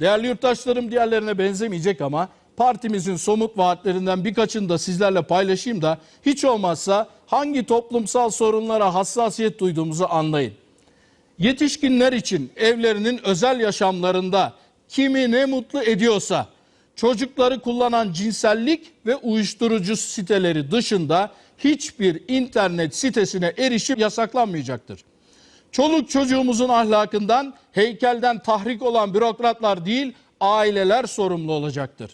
Değerli yurttaşlarım diğerlerine benzemeyecek ama partimizin somut vaatlerinden birkaçını da sizlerle paylaşayım da hiç olmazsa hangi toplumsal sorunlara hassasiyet duyduğumuzu anlayın. Yetişkinler için evlerinin özel yaşamlarında kimi ne mutlu ediyorsa çocukları kullanan cinsellik ve uyuşturucu siteleri dışında hiçbir internet sitesine erişim yasaklanmayacaktır. Çoluk çocuğumuzun ahlakından, heykelden tahrik olan bürokratlar değil, aileler sorumlu olacaktır.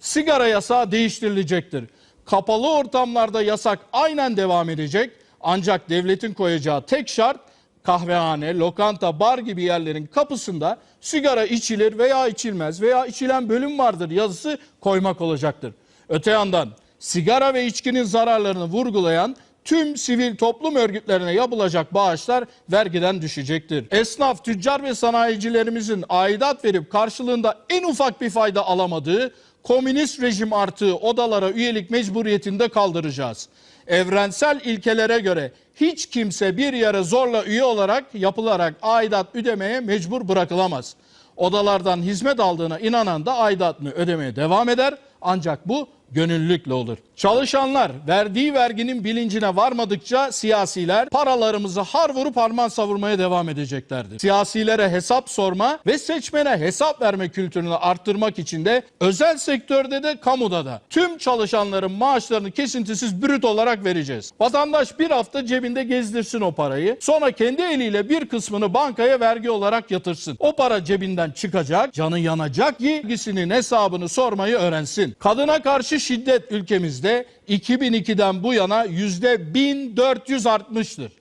Sigara yasağı değiştirilecektir. Kapalı ortamlarda yasak aynen devam edecek. Ancak devletin koyacağı tek şart kahvehane, lokanta, bar gibi yerlerin kapısında sigara içilir veya içilmez veya içilen bölüm vardır yazısı koymak olacaktır. Öte yandan sigara ve içkinin zararlarını vurgulayan tüm sivil toplum örgütlerine yapılacak bağışlar vergiden düşecektir. Esnaf, tüccar ve sanayicilerimizin aidat verip karşılığında en ufak bir fayda alamadığı komünist rejim artığı odalara üyelik mecburiyetinde kaldıracağız. Evrensel ilkelere göre hiç kimse bir yere zorla üye olarak yapılarak aidat ödemeye mecbur bırakılamaz. Odalardan hizmet aldığına inanan da aidatını ödemeye devam eder ancak bu gönüllülükle olur. Çalışanlar verdiği verginin bilincine varmadıkça siyasiler paralarımızı har vurup harman savurmaya devam edeceklerdir. Siyasilere hesap sorma ve seçmene hesap verme kültürünü arttırmak için de özel sektörde de kamuda da tüm çalışanların maaşlarını kesintisiz brüt olarak vereceğiz. Vatandaş bir hafta cebinde gezdirsin o parayı. Sonra kendi eliyle bir kısmını bankaya vergi olarak yatırsın. O para cebinden çıkacak, canı yanacak ki hesabını sormayı öğrensin. Kadına karşı şiddet ülkemizde 2002'den bu yana yüzde 1400 artmıştır.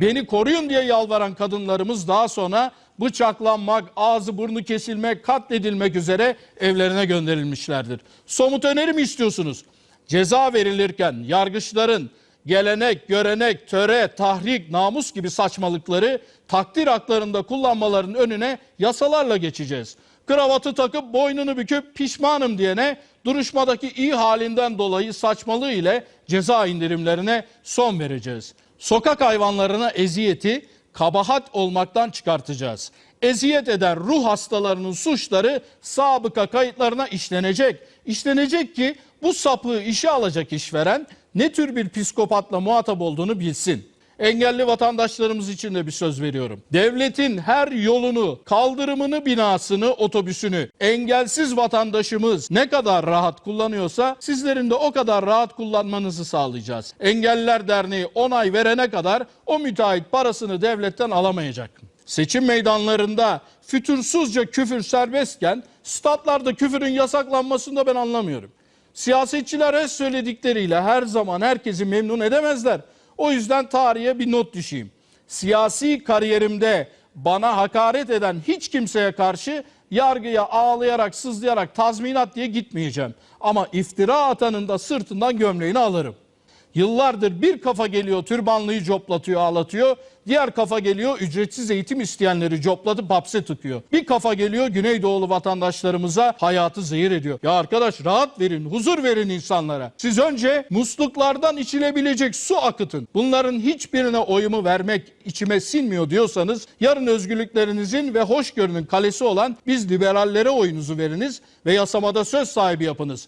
Beni koruyun diye yalvaran kadınlarımız daha sonra bıçaklanmak, ağzı burnu kesilmek, katledilmek üzere evlerine gönderilmişlerdir. Somut öneri mi istiyorsunuz? Ceza verilirken yargıçların gelenek, görenek, töre, tahrik, namus gibi saçmalıkları takdir haklarında kullanmaların önüne yasalarla geçeceğiz. Kravatı takıp boynunu büküp pişmanım diyene duruşmadaki iyi halinden dolayı saçmalığı ile ceza indirimlerine son vereceğiz. Sokak hayvanlarına eziyeti kabahat olmaktan çıkartacağız. Eziyet eden ruh hastalarının suçları sabıka kayıtlarına işlenecek. İşlenecek ki bu sapığı işe alacak işveren ne tür bir psikopatla muhatap olduğunu bilsin. Engelli vatandaşlarımız için de bir söz veriyorum. Devletin her yolunu, kaldırımını, binasını, otobüsünü engelsiz vatandaşımız ne kadar rahat kullanıyorsa sizlerin de o kadar rahat kullanmanızı sağlayacağız. Engelliler Derneği onay verene kadar o müteahhit parasını devletten alamayacak. Seçim meydanlarında fütursuzca küfür serbestken statlarda küfürün yasaklanmasını da ben anlamıyorum. Siyasetçiler her söyledikleriyle her zaman herkesi memnun edemezler. O yüzden tarihe bir not düşeyim. Siyasi kariyerimde bana hakaret eden hiç kimseye karşı yargıya ağlayarak, sızlayarak tazminat diye gitmeyeceğim. Ama iftira atanın da sırtından gömleğini alırım. Yıllardır bir kafa geliyor türbanlıyı coplatıyor ağlatıyor. Diğer kafa geliyor ücretsiz eğitim isteyenleri coplatıp hapse tıkıyor. Bir kafa geliyor Güneydoğulu vatandaşlarımıza hayatı zehir ediyor. Ya arkadaş rahat verin, huzur verin insanlara. Siz önce musluklardan içilebilecek su akıtın. Bunların hiçbirine oyumu vermek içime sinmiyor diyorsanız yarın özgürlüklerinizin ve hoşgörünün kalesi olan biz liberallere oyunuzu veriniz ve yasamada söz sahibi yapınız.